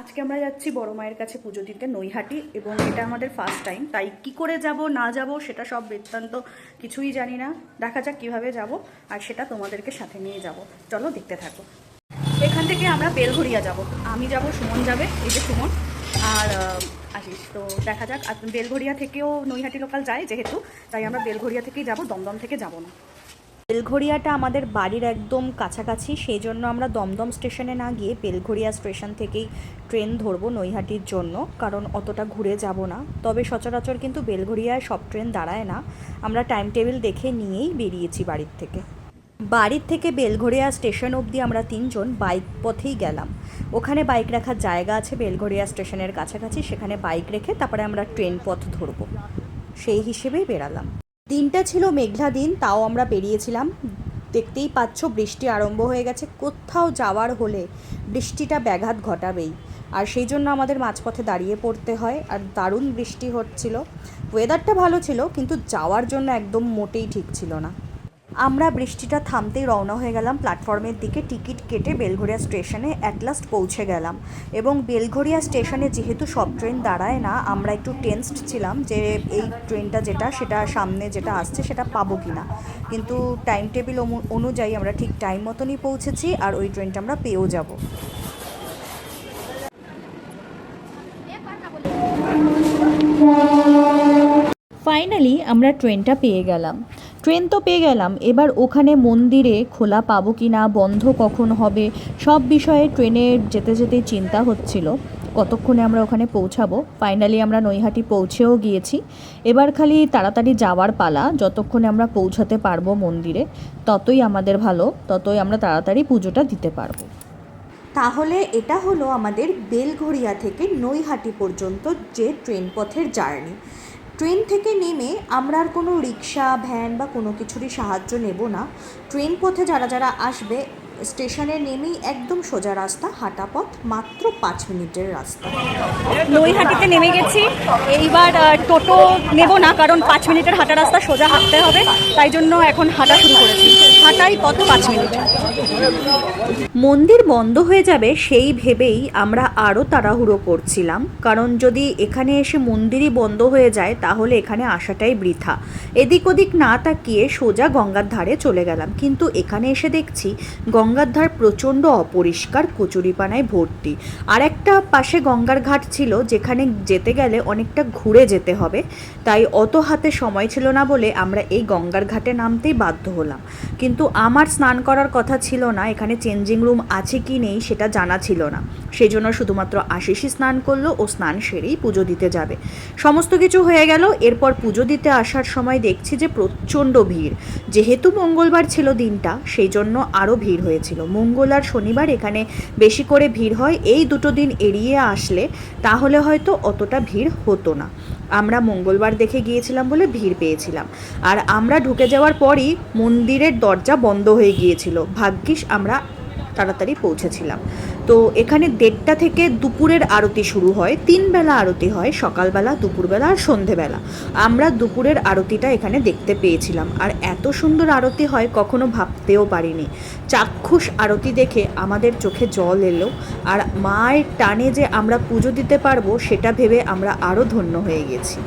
আজকে আমরা যাচ্ছি বড় মায়ের কাছে পুজো দিতে, নৈহাটি, এবং এটা আমাদের ফার্স্ট টাইম তাই কি করে যাব, না যাব, সেটা সব বৃত্তান্ত কিছুই জানি না। দেখা যাক কীভাবে যাব, আর সেটা তোমাদেরকে সাথে নিয়ে যাব। চলো দেখতে থাকো। এখান থেকে আমরা বেলঘড়িয়া যাব। আমি যাব, সুমন যাবে, এই যে সুমন। আর আশিস, তো দেখা যাক। বেলঘড়িয়া থেকেও নৈহাটি লোকাল যায় যেহেতু, তাই আমরা বেলঘড়িয়া থেকেই যাব, দমদম থেকে যাব না। বেলঘড়িয়াটা আমাদের বাড়ির একদম কাছাকাছি সেই জন্য আমরা দমদম স্টেশনে না গিয়ে বেলঘড়িয়া স্টেশন থেকেই ট্রেন ধরবো নৈহাটির জন্য, কারণ অতটা ঘুরে যাব না। তবে সচরাচর কিন্তু বেলঘড়িয়ায় সব ট্রেন দাঁড়ায় না। আমরা টাইম টেবিল দেখে নিয়েই বেরিয়েছি বাড়ির থেকে। বাড়ির থেকে বেলঘড়িয়া স্টেশন অবধি আমরা তিনজন বাইক পথেই গেলাম। ওখানে বাইক রাখার জায়গা আছে বেলঘড়িয়া স্টেশনের কাছাকাছি, সেখানে বাইক রেখে তারপরে আমরা ট্রেন পথ ধরবো। সেই হিসেবেই বেরালাম। দিনটা ছিল মেঘলা দিন, তাও আমরা বেরিয়েছিলাম দেখতেই পাচ্ছ, বৃষ্টি আরম্ভ হয়ে গেছে কোথাও যাওয়ার হলে। বৃষ্টিটা ব্যাঘাত ঘটাবেই। আর সেই জন্য আমাদের মাঝপথে দাঁড়িয়ে পড়তে হয়। আর দারুণ বৃষ্টি হচ্ছিল। ওয়েদারটা ভালো ছিল, কিন্তু যাওয়ার জন্য একদম মোটেই ঠিক ছিল না। আমরা বৃষ্টিটা থামতেই রওনা হয়ে গেলাম প্ল্যাটফর্মের দিকে। টিকিট কেটে বেলঘড়িয়া স্টেশনে অ্যাট লাস্ট পৌঁছে গেলাম। এবং বেলঘড়িয়া স্টেশনে যেহেতু সব ট্রেন দাঁড়ায় না, আমরা একটু টেনসড ছিলাম যে এই ট্রেনটা যেটা, সেটা সামনে যেটা আসছে সেটা পাবো কি না কিন্তু টাইম টেবিল অনুযায়ী আমরা ঠিক টাইম মতনই পৌঁছেছি আর ওই ট্রেনটা আমরা পেয়েও যাব। ফাইনালি আমরা ট্রেনটা পেয়ে গেলাম। ট্রেন তো পেয়ে গেলাম, এবার ওখানে মন্দিরে খোলা পাবো কি না, বন্ধ কখন হবে, সব বিষয়ে ট্রেনে যেতে যেতে চিন্তা হচ্ছিল। কতক্ষণে আমরা ওখানে পৌঁছাবো? ফাইনালি আমরা নৈহাটি পৌঁছেও গিয়েছি। এবার খালি তাড়াতাড়ি যাওয়ার পালা, যতক্ষণে আমরা পৌঁছাতে পারব মন্দিরে, ততই আমাদের ভালো, ততই আমরা তাড়াতাড়ি পুজোটা দিতে পারব। তাহলে এটা হলো আমাদের বেলঘড়িয়া থেকে নৈহাটি পর্যন্ত যে ট্রেন পথের জার্নি। ট্রেন থেকে নেমে আমরা আর কোনো রিক্সা, ভ্যান বা কোনো কিছুরই সাহায্য নেব না। ট্রেন পথে যারা যারা আসবে, স্টেশনে নেমেই একদম সোজা রাস্তা, হাঁটা পথ মাত্র পাঁচ মিনিটের রাস্তা। নৈহাটিতে নেমে গেছি। এইবার টোটো নেব না, কারণ পাঁচ মিনিটের হাঁটা রাস্তা সোজা হাঁটতে হবে। তাই জন্য এখন হাঁটা শুরু করেছি। হাঁটাই পথ পাঁচ মিনিট। মন্দির বন্ধ হয়ে যাবে সেই ভেবেই আমরা আরও তাড়াহুড়ো করছিলাম, কারণ যদি এখানে এসে মন্দিরই বন্ধ হয়ে যায়, তাহলে এখানে আসাটাই বৃথা। এদিক ওদিক না তাকিয়ে সোজা গঙ্গার ধারে চলে গেলাম, কিন্তু এখানে এসে দেখছি গঙ্গার ধার প্রচণ্ড অপরিষ্কার, কচুরিপানায় ভর্তি। আর একটা পাশে গঙ্গার ঘাট ছিল, যেখানে যেতে গেলে অনেকটা ঘুরে যেতে হবে, তাই অত হাতে সময় ছিল না বলে আমরা এই গঙ্গার ঘাটে নামতেই বাধ্য হলাম। কিন্তু আমার স্নান করার কথা ছিল না, এখানে চেঞ্জিং রুম আছে কি নেই সেটা জানা ছিল না। সেই জন্য শুধুমাত্র আশিসই স্নান করল ও স্নান সেরেই পুজো দিতে যাবে। সমস্ত কিছু হয়ে গেল, এরপর পুজো দিতে আসার সময় দেখছি যে প্রচণ্ড ভিড়। যেহেতু মঙ্গলবার ছিল দিনটা সেই জন্য আরও ভিড় হয়েছিল। মঙ্গল আর শনিবার এখানে বেশি করে ভিড় হয়, এই দুটো দিন এড়িয়ে আসলে তাহলে হয়তো অতটা ভিড় হতো না। আমরা মঙ্গলবার দেখে গিয়েছিলাম বলে ভিড় পেয়েছিলাম। আর আমরা ঢুকে যাওয়ার পরই মন্দিরের দরজা বন্ধ হয়ে গিয়েছিল। ভাগ্যিস আমরা তাড়াতাড়ি পৌঁছেছিলাম। তো এখানে দেড়টা থেকে দুপুরের আরতি শুরু হয়, তিন বেলা আরতি হয়, সকালবেলা, দুপুরবেলা আর সন্ধেবেলা। আমরা দুপুরের আরতিটা এখানে দেখতে পেয়েছিলাম। আর এত সুন্দর আরতি হয় কখনো ভাবতেও পারিনি। চাক্ষুষ আরতি দেখে আমাদের চোখে জল এলো আর মায়ের টানে যে আমরা পুজো দিতে পারব, সেটা ভেবে আমরা আরও ধন্য হয়ে গেছি।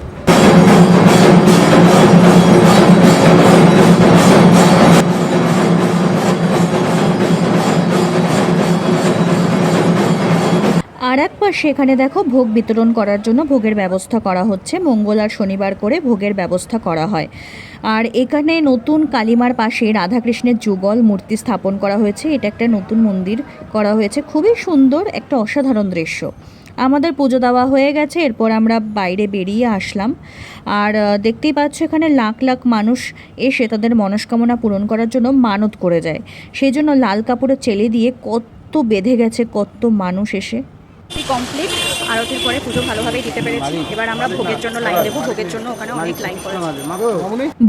আর এখানে দেখো ভোগ বিতরণ করার জন্য ভোগের ব্যবস্থা করা হচ্ছে। মঙ্গল আর শনিবার করে ভোগের ব্যবস্থা করা হয়। আর এখানে নতুন কালিমার পাশে রাধাকৃষ্ণের যুগল মূর্তি স্থাপন করা হয়েছে। এটা একটা নতুন মন্দির করা হয়েছে। খুবই সুন্দর, একটা অসাধারণ দৃশ্য। আমাদের পুজো দেওয়া হয়ে গেছে, এরপর আমরা বাইরে বেরিয়ে আসলাম। আর দেখতেই পাচ্ছ এখানে লাখ লাখ মানুষ এসে তাদের মনস্কামনা পূরণ করার জন্য মানত করে যায়। সেই জন্য লাল কাপড়ে চেলে দিয়ে কত বেঁধে গেছে, কত মানুষ এসে। কমপ্লিট আরতির পরে পুজো ভালোভাবেই দিতে পেরেছি। এবার আমরা ভোগের জন্য লাইন দেবো। ভোগের জন্য ওখানে অনেক লাইন করেছি।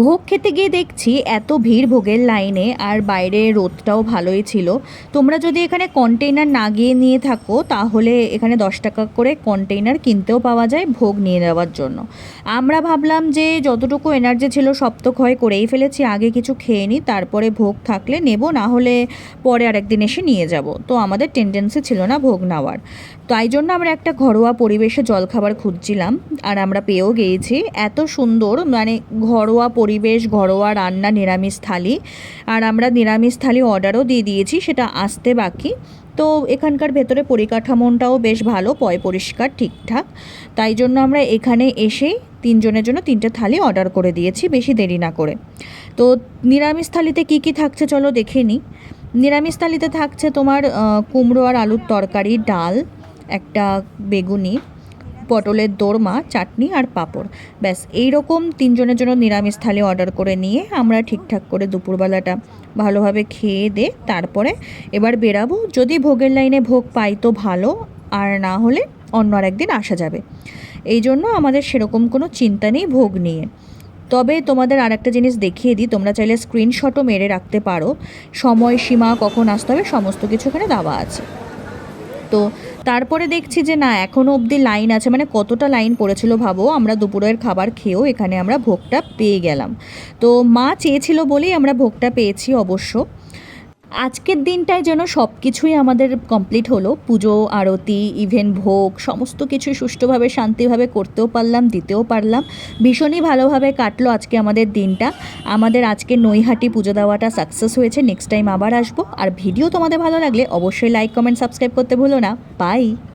ভোগ খেতে গিয়ে দেখছি এত ভিড় ভোগের লাইনে আর বাইরে রোদটাও ভালোই ছিল। তোমরা যদি এখানে কন্টেইনার না গিয়ে নিয়ে থাকো তাহলে এখানে দশ টাকা করে কন্টেইনার কিনতেও পাওয়া যায় ভোগ নিয়ে নেওয়ার জন্য। আমরা ভাবলাম যে যতটুকু এনার্জি ছিল সব তো ক্ষয় করেই ফেলেছি আগে কিছু খেয়ে নিই তারপরে ভোগ থাকলে নেব না হলে পরে আরেকদিন এসে নিয়ে যাব। তো আমাদের টেন্ডেন্সি ছিল না ভোগ নেওয়ার। তাই জন্য আমরা একটা ঘরোয়া পরিবেশে জলখাবার খুঁজছিলাম আর আমরা পেয়েও গিয়েছি। এত সুন্দর মানে ঘরোয়া পরিবেশ, ঘরোয়া রান্না, নিরামিষ থালি। আর আমরা নিরামিষ থালি অর্ডারও দিয়ে দিয়েছি, সেটা আসতে বাকি। তো এখানকার ভেতরে পরিকাঠামোটাও বেশ ভালো, পয় পরিষ্কার, ঠিকঠাক। তাই জন্য আমরা এখানে এসেই তিনজনের জন্য তিনটে থালি অর্ডার করে দিয়েছি, বেশি দেরি না করে। তো নিরামিষ থালিতে কী কী থাকছে চলো দেখে নিই। নিরামিষ থালিতে থাকছে তোমার কুমড়ো আর আলুর তরকারি, ডাল একটা বেগুনি, পটলের দোরমা, চাটনি আর পাঁপড়। ব্যাস, এইরকম তিনজনের জন্য নিরামিষ থালি অর্ডার করে নিয়ে আমরা ঠিকঠাক করে দুপুরবেলাটা ভালোভাবে খেয়ে দে, তারপরে এবার বেরাবো। যদি ভোগের লাইনে ভোগ পাই তো ভালো, আর না হলে অন্য আর একদিন আসা যাবে। এই জন্য আমাদের সেরকম কোনো চিন্তা নেই ভোগ নিয়ে। তবে তোমাদের আর একটা জিনিস দেখিয়ে দিই, তোমরা চাইলে স্ক্রিনশটও মেরে রাখতে পারো। সময়সীমা কখন আসতে হবে, সমস্ত কিছু এখানে দেওয়া আছে। তো তারপরে দেখছি যে না এখনও অবধি লাইন আছে। মানে কতটা লাইন পড়েছিল ভাবো? আমরা দুপুরের খাবার খেয়েও এখানে আমরা ভোগটা পেয়ে গেলাম। তো মা চেয়েছিল বলেই আমরা ভোগটা পেয়েছি অবশ্য। আজকের দিনটায় যেন সব কিছুই আমাদের কমপ্লিট হলো। পুজো, আরতি ইভেন ভোগ, সমস্ত কিছু সুষ্ঠুভাবে, শান্তিভাবে করতেও পারলাম, দিতেও পারলাম। ভীষণই ভালোভাবে কাটলো আজকে আমাদের দিনটা। আমাদের আজকে নৈহাটি পুজো দেওয়াটা সাকসেস হয়েছে। নেক্সট টাইম আবার আসব। আর ভিডিও তোমাদের ভালো লাগলে অবশ্যই লাইক কমেন্ট সাবস্ক্রাইব করতে ভুলো না। বাই